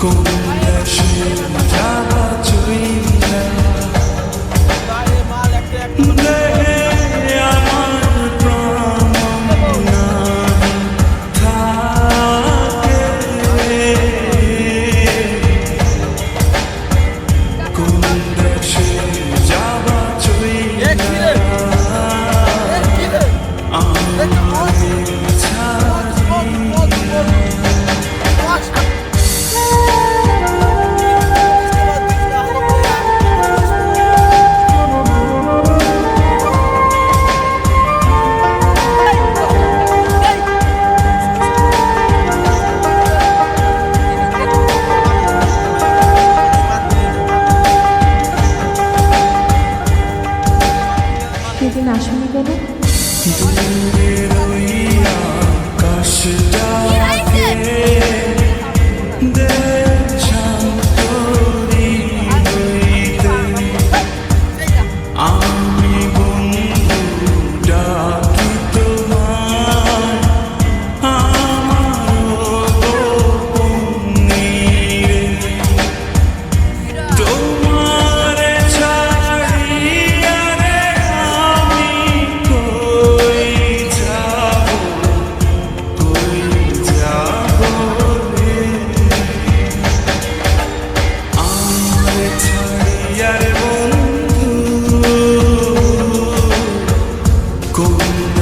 Con la না শুনি কেন আকাশটা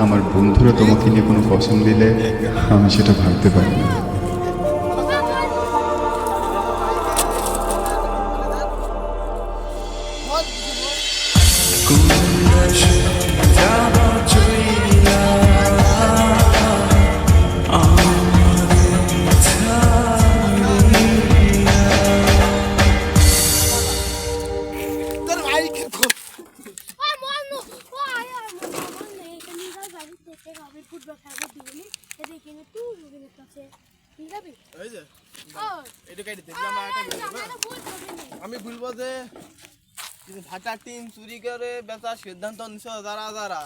আমার বন্ধুরা তোমাকে নিয়ে কোনো পছন্দ দিলে আমি সেটা ভাবতে পারি না। দেখতে হবে ফুটবল খেলবে ঠিক আছে। যে এটা কেটে একটা আমি বলব যে ভাটার টিম চুরি করে বেচার সিদ্ধান্ত নিছ যারা যারা।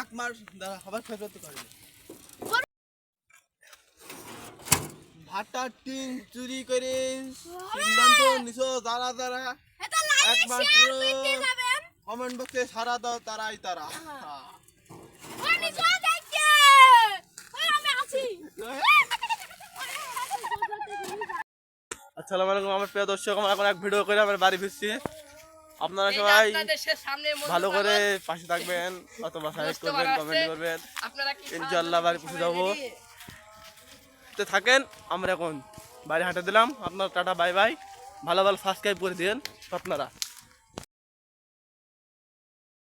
এক মাস দ্বারা আবার ফেরত করে টিম চুরি করে সিদ্ধান্ত নিছ যারা যারা। কমেন্ট বক্সে সারা দাও তারাই তারা। আসসালামু আলাইকুম আমার প্রিয় দর্শক আমরা এখন এক ভিডিও করে আমার বাড়ি ফিরছি। আপনারা সবাই ভালো করে পাশে থাকবেন অথবা করবেন কমেন্ট করবেন। আপনারা কি ইনশাআল্লাহ বাড়ি পৌঁছে যাব। তো থাকেন আমরা এখন বাড়ি হাঁটে দিলাম। আপনার টাটা বাই বাই। ভালো ভালো সাবস্ক্রাইব করে দিন আপনারা।